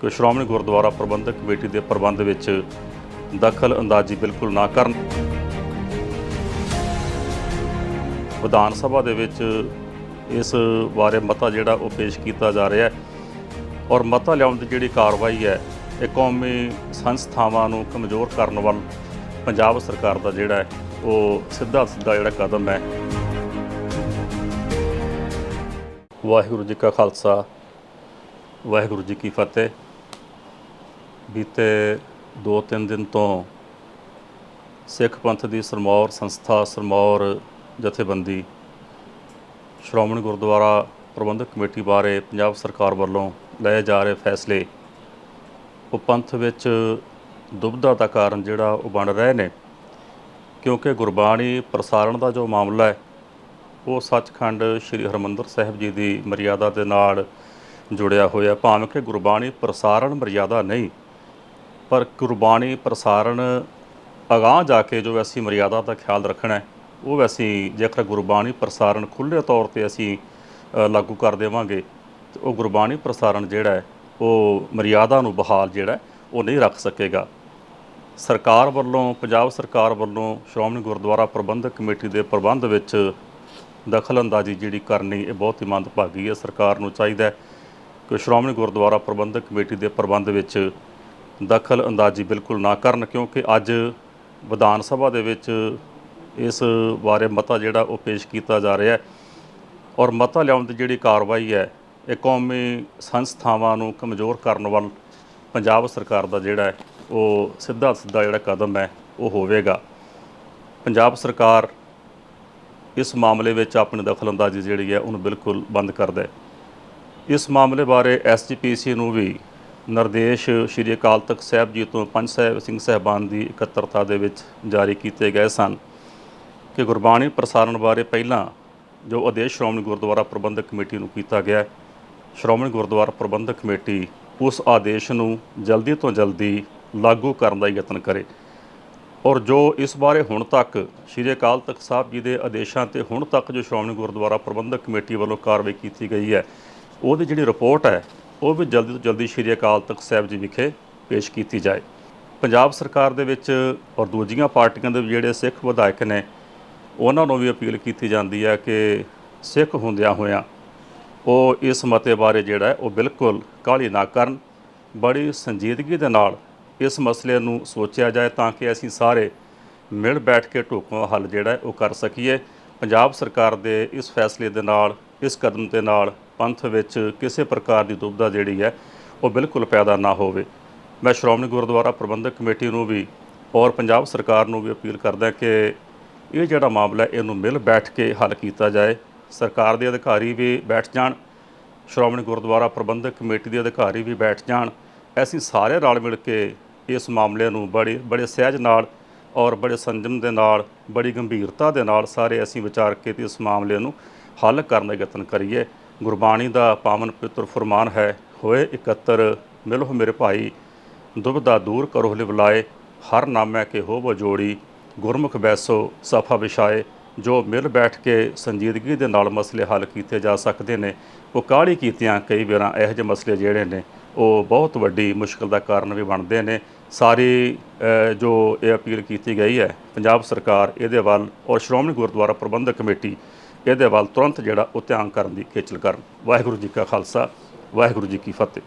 ਕਿ ਸ਼੍ਰੋਮਣੀ ਗੁਰਦੁਆਰਾ ਪ੍ਰਬੰਧਕ ਕਮੇਟੀ ਦੇ ਪ੍ਰਬੰਧ ਵਿੱਚ ਦਖਲ ਅੰਦਾਜ਼ੀ ਬਿਲਕੁਲ ਨਾ ਕਰਨ। ਵਿਧਾਨ ਸਭਾ ਦੇ ਵਿੱਚ ਇਸ ਬਾਰੇ ਮਤਾ ਜਿਹੜਾ ਉਹ ਪੇਸ਼ ਕੀਤਾ ਜਾ ਰਿਹਾ ਹੈ ਔਰ ਮਤਾ ਲਿਆਉਣ ਦੀ ਜਿਹੜੀ ਕਾਰਵਾਈ ਹੈ, ਇਹ ਕੌਮੀ ਸੰਸਥਾਵਾਂ ਨੂੰ ਕਮਜ਼ੋਰ ਕਰਨ ਵੱਲ ਪੰਜਾਬ ਸਰਕਾਰ ਦਾ ਜਿਹੜਾ ਹੈ, ਉਹ ਸਿੱਧਾ ਸਿੱਧਾ ਜਿਹੜਾ ਕਦਮ ਹੈ। ਵਾਹਿਗੁਰੂ ਜੀ ਕਾ ਖਾਲਸਾ, ਵਾਹਿਗੁਰੂ ਜੀ ਕੀ ਫਤਿਹ। ਬੀਤੇ 2-3 ਦਿਨ ਤੋਂ ਸਿੱਖ ਪੰਥ ਦੀ ਸਰਮੌਰ ਸੰਸਥਾ, ਸਰਮੌਰ ਜਥੇਬੰਦੀ, ਸ਼੍ਰੋਮਣੀ ਗੁਰਦੁਆਰਾ ਪ੍ਰਬੰਧਕ ਕਮੇਟੀ ਬਾਰੇ ਪੰਜਾਬ ਸਰਕਾਰ ਵੱਲੋਂ ਲਏ ਜਾ ਰਹੇ ਫੈਸਲੇ, ਉਹ ਪੰਥ ਵਿੱਚ ਦੁਬਧਾ ਦਾ ਕਾਰਨ ਜਿਹੜਾ ਉਹ ਬਣ ਰਹੇ ਨੇ। ਕਿਉਂਕਿ ਗੁਰਬਾਣੀ ਪ੍ਰਸਾਰਣ ਦਾ ਜੋ ਮਾਮਲਾ ਹੈ, ਉਹ ਸੱਚਖੰਡ ਸ੍ਰੀ ਹਰਮੰਦਰ ਸਾਹਿਬ ਜੀ ਦੀ ਮਰਿਆਦਾ ਦੇ ਨਾਲ ਜੁੜਿਆ ਹੋਇਆ। ਭਾਵੇਂ ਕਿ ਗੁਰਬਾਣੀ ਪ੍ਰਸਾਰਣ ਮਰਿਆਦਾ ਨਹੀਂ ਪਰ ਗੁਰਬਾਣੀ ਪ੍ਰਸਾਰਣ, ਅਗਾਂਹ ਜਾ ਕੇ ਜੋ ਅਸੀਂ ਮਰਿਆਦਾ ਦਾ ਖਿਆਲ ਰੱਖਣਾ ਹੈ, ਉਹ ਅਸੀਂ ਜੇਕਰ ਗੁਰਬਾਣੀ ਪ੍ਰਸਾਰਣ ਖੁੱਲ੍ਹੇ ਤੌਰ ਤੇ ਅਸੀਂ ਲਾਗੂ ਕਰ ਦੇਵਾਂਗੇ, ਤੇ ਉਹ ਗੁਰਬਾਣੀ ਪ੍ਰਸਾਰਣ ਜਿਹੜਾ ਹੈ, ਉਹ ਮਰਿਆਦਾ ਨੂੰ ਬਹਾਲ ਜਿਹੜਾ ਉਹ ਨਹੀਂ ਰੱਖ ਸਕੇਗਾ। ਸਰਕਾਰ ਵੱਲੋਂ, ਪੰਜਾਬ ਸਰਕਾਰ ਵੱਲੋਂ ਸ਼੍ਰੋਮਣੀ ਗੁਰਦੁਆਰਾ ਪ੍ਰਬੰਧਕ ਕਮੇਟੀ ਦੇ ਪ੍ਰਬੰਧ ਵਿੱਚ ਦਖਲਅੰਦਾਜ਼ੀ ਜਿਹੜੀ ਕਰਨੀ, ਇਹ ਬਹੁਤ ਹੀ ਮੰਦਭਾਗੀ ਹੈ। ਸਰਕਾਰ ਨੂੰ ਚਾਹੀਦਾ ਕਿ ਸ਼੍ਰੋਮਣੀ ਗੁਰਦੁਆਰਾ ਪ੍ਰਬੰਧਕ ਕਮੇਟੀ ਦੇ ਪ੍ਰਬੰਧ ਵਿੱਚ ਦਖਲ ਅੰਦਾਜ਼ੀ ਬਿਲਕੁਲ ਨਾ ਕਰਨ, ਕਿਉਂਕਿ ਅੱਜ ਵਿਧਾਨ ਸਭਾ ਦੇ ਵਿੱਚ ਇਸ ਬਾਰੇ ਮਤਾ ਜਿਹੜਾ ਉਹ ਪੇਸ਼ ਕੀਤਾ ਜਾ ਰਿਹਾ ਹੈ। ਔਰ ਮਤਾ ਲਿਆਉਣ ਦੀ ਜਿਹੜੀ ਕਾਰਵਾਈ ਹੈ, ਇਹ ਕੌਮੀ ਸੰਸਥਾਵਾਂ ਨੂੰ ਕਮਜ਼ੋਰ ਕਰਨ ਵੱਲ ਪੰਜਾਬ ਸਰਕਾਰ ਦਾ ਜਿਹੜਾ ਉਹ ਸਿੱਧਾ ਸਿੱਧਾ ਜਿਹੜਾ ਕਦਮ ਹੈ, ਉਹ ਹੋਵੇਗਾ। ਪੰਜਾਬ ਸਰਕਾਰ ਇਸ ਮਾਮਲੇ ਵਿੱਚ ਆਪਣੀ ਦਖਲਅੰਦਾਜ਼ੀ ਜਿਹੜੀ ਹੈ, ਉਹਨੂੰ ਬਿਲਕੁਲ ਬੰਦ ਕਰ ਦੇ। ਇਸ ਮਾਮਲੇ ਬਾਰੇ ਐਸਜੀਪੀਸੀ ਨੂੰ ਵੀ ਨਿਰਦੇਸ਼ ਸ਼੍ਰੀ ਅਕਾਲ ਤਖਤ ਸਾਹਿਬ ਜੀ ਤੋਂ ਪੰਜ ਸਾਹਿਬ ਸਿੰਘ ਸਾਹਿਬਾਨ ਦੀ ਇਕੱਤਰਤਾ ਦੇ ਵਿੱਚ ਜਾਰੀ ਕੀਤੇ ਗਏ ਸਨ ਕਿ ਗੁਰਬਾਣੀ ਪ੍ਰਸਾਰਣ ਬਾਰੇ ਪਹਿਲਾਂ ਜੋ ਆਦੇਸ਼ ਸ਼੍ਰੋਮਣੀ ਗੁਰਦੁਆਰਾ ਪ੍ਰਬੰਧਕ ਕਮੇਟੀ ਨੂੰ ਕੀਤਾ ਗਿਆ ਹੈ, ਸ਼੍ਰੋਮਣੀ ਗੁਰਦੁਆਰਾ ਪ੍ਰਬੰਧਕ ਕਮੇਟੀ ਉਸ ਆਦੇਸ਼ ਨੂੰ ਜਲਦੀ ਤੋਂ ਜਲਦੀ ਲਾਗੂ ਕਰਨ ਦਾ ਯਤਨ ਕਰੇ ਔਰ ਜੋ ਇਸ ਬਾਰੇ ਹੁਣ ਤੱਕ ਸ਼੍ਰੀ ਅਕਾਲ ਤਖਤ ਸਾਹਿਬ ਜੀ ਦੇ ਆਦੇਸ਼ਾਂ ਤੇ ਹੁਣ ਤੱਕ ਜੋ ਸ਼੍ਰੋਮਣੀ ਗੁਰਦੁਆਰਾ ਪ੍ਰਬੰਧਕ ਕਮੇਟੀ ਵੱਲੋਂ ਕਾਰਵਾਈ ਕੀਤੀ ਗਈ ਹੈ ਉਹਦੀ ਜਿਹੜੀ ਰਿਪੋਰਟ ਹੈ ਉਹ ਵੀ ਜਲਦੀ ਤੋਂ ਜਲਦੀ ਸ਼੍ਰੀ ਅਕਾਲ ਤਖਤ ਸਾਹਿਬ ਜੀ ਵਿਖੇ ਪੇਸ਼ ਕੀਤੀ ਜਾਏ। ਪੰਜਾਬ ਸਰਕਾਰ ਦੇ ਵਿੱਚ ਔਰ ਦੂਜੀਆਂ ਪਾਰਟੀਆਂ ਦੇ ਜਿਹੜੇ ਸਿੱਖ ਵਿਧਾਇਕ ਨੇ, ਉਹਨਾਂ ਨੂੰ ਵੀ ਅਪੀਲ ਕੀਤੀ ਜਾਂਦੀ ਹੈ ਕਿ ਸਿੱਖ ਹੁੰਦਿਆਂ ਹੋਇਆਂ ਉਹ ਇਸ ਮਤੇ ਬਾਰੇ ਜਿਹੜਾ ਉਹ ਬਿਲਕੁਲ ਕਾਹਲੀ ਨਾ ਕਰਨ। ਬੜੀ ਸੰਜੀਦਗੀ ਦੇ ਨਾਲ ਇਸ ਮਸਲੇ ਨੂੰ ਸੋਚਿਆ ਜਾਏ ਤਾਂ ਕਿ ਅਸੀਂ ਸਾਰੇ ਮਿਲ ਬੈਠ ਕੇ ਢੋਕਵਾਂ ਹੱਲ ਜਿਹੜਾ ਉਹ ਕਰ ਸਕੀਏ। ਪੰਜਾਬ ਸਰਕਾਰ ਦੇ ਇਸ ਫੈਸਲੇ ਦੇ ਨਾਲ, ਇਸ ਕਦਮ ਦੇ ਨਾਲ ਪੰਥ ਵਿੱਚ ਕਿਸੇ ਪ੍ਰਕਾਰ ਦੀ ਦੁਬਿਧਾ ਜਿਹੜੀ ਹੈ, ਉਹ ਬਿਲਕੁਲ ਪੈਦਾ ਨਾ ਹੋਵੇ। ਮੈਂ ਸ਼੍ਰੋਮਣੀ ਗੁਰਦੁਆਰਾ ਪ੍ਰਬੰਧਕ ਕਮੇਟੀ ਨੂੰ ਵੀ ਔਰ ਪੰਜਾਬ ਸਰਕਾਰ ਨੂੰ ਵੀ ਅਪੀਲ ਕਰਦਾ ਕਿ ਇਹ ਜਿਹੜਾ ਮਾਮਲਾ ਇਹਨੂੰ ਮਿਲ ਬੈਠ ਕੇ ਹੱਲ ਕੀਤਾ ਜਾਏ। ਸਰਕਾਰ ਦੇ ਅਧਿਕਾਰੀ ਵੀ ਬੈਠ ਜਾਣ, ਸ਼੍ਰੋਮਣੀ ਗੁਰਦੁਆਰਾ ਪ੍ਰਬੰਧਕ ਕਮੇਟੀ ਦੇ ਅਧਿਕਾਰੀ ਵੀ ਬੈਠ ਜਾਣ। ਅਸੀਂ ਸਾਰੇ ਰਲ ਮਿਲ ਕੇ ਇਸ ਮਾਮਲੇ ਨੂੰ ਬੜੇ ਬੜੇ ਸਹਿਜ ਨਾਲ ਔਰ ਬੜੇ ਸੰਜਮ ਦੇ ਨਾਲ, ਬੜੀ ਗੰਭੀਰਤਾ ਦੇ ਨਾਲ ਸਾਰੇ ਅਸੀਂ ਵਿਚਾਰ ਕੇ ਤੇ ਇਸ ਮਾਮਲੇ ਨੂੰ ਹੱਲ ਕਰਨ ਦਾ ਯਤਨ ਕਰੀਏ। ਗੁਰਬਾਣੀ ਦਾ ਪਾਵਨ ਪਵਿੱਤਰ ਫਰਮਾਨ ਹੈ, ਹੋਏ ਇਕੱਤਰ, ਮਿਲੋ ਮੇਰੇ ਭਾਈ ਦੁਬਦਾ ਦੂਰ ਕਰੋ ਲਿਵਲਾਏ ਹਰ ਨਾਮੈ ਕੇ ਹੋਵੋ ਜੋੜੀ, ਗੁਰਮੁਖ ਬੈਸੋ ਸਫਾ ਵਿਛਾਏ, ਜੋ ਮਿਲ ਬੈਠ ਕੇ ਸੰਜੀਦਗੀ ਦੇ ਨਾਲ ਮਸਲੇ ਹੱਲ ਕੀਤੇ ਜਾ ਸਕਦੇ ਨੇ, ਉਹ ਕਾਹਲੀ ਕੀਤਿਆਂ ਕਈ ਵਾਰਾਂ ਇਹੋ ਜਿਹੇ ਮਸਲੇ ਜਿਹੜੇ ਨੇ, ਉਹ ਬਹੁਤ ਵੱਡੀ ਮੁਸ਼ਕਲ ਦਾ ਕਾਰਨ ਵੀ ਬਣਦੇ ਨੇ। ਸਾਰੀ ਜੋ ਇਹ ਅਪੀਲ ਕੀਤੀ ਗਈ ਹੈ, ਪੰਜਾਬ ਸਰਕਾਰ ਇਹਦੇ ਵੱਲ ਔਰ ਸ਼੍ਰੋਮਣੀ ਗੁਰਦੁਆਰਾ ਪ੍ਰਬੰਧਕ ਕਮੇਟੀ ਇਹਦੇ ਵੱਲ ਤੁਰੰਤ ਜਿਹੜਾ ਉਹ ਧਿਆਨ ਕਰਨ ਦੀ ਖੇਚਲ ਕਰਨ। ਵਾਹਿਗੁਰੂ ਜੀ ਕਾ ਖਾਲਸਾ, ਵਾਹਿਗੁਰੂ ਜੀ ਕੀ ਫਤਿਹ।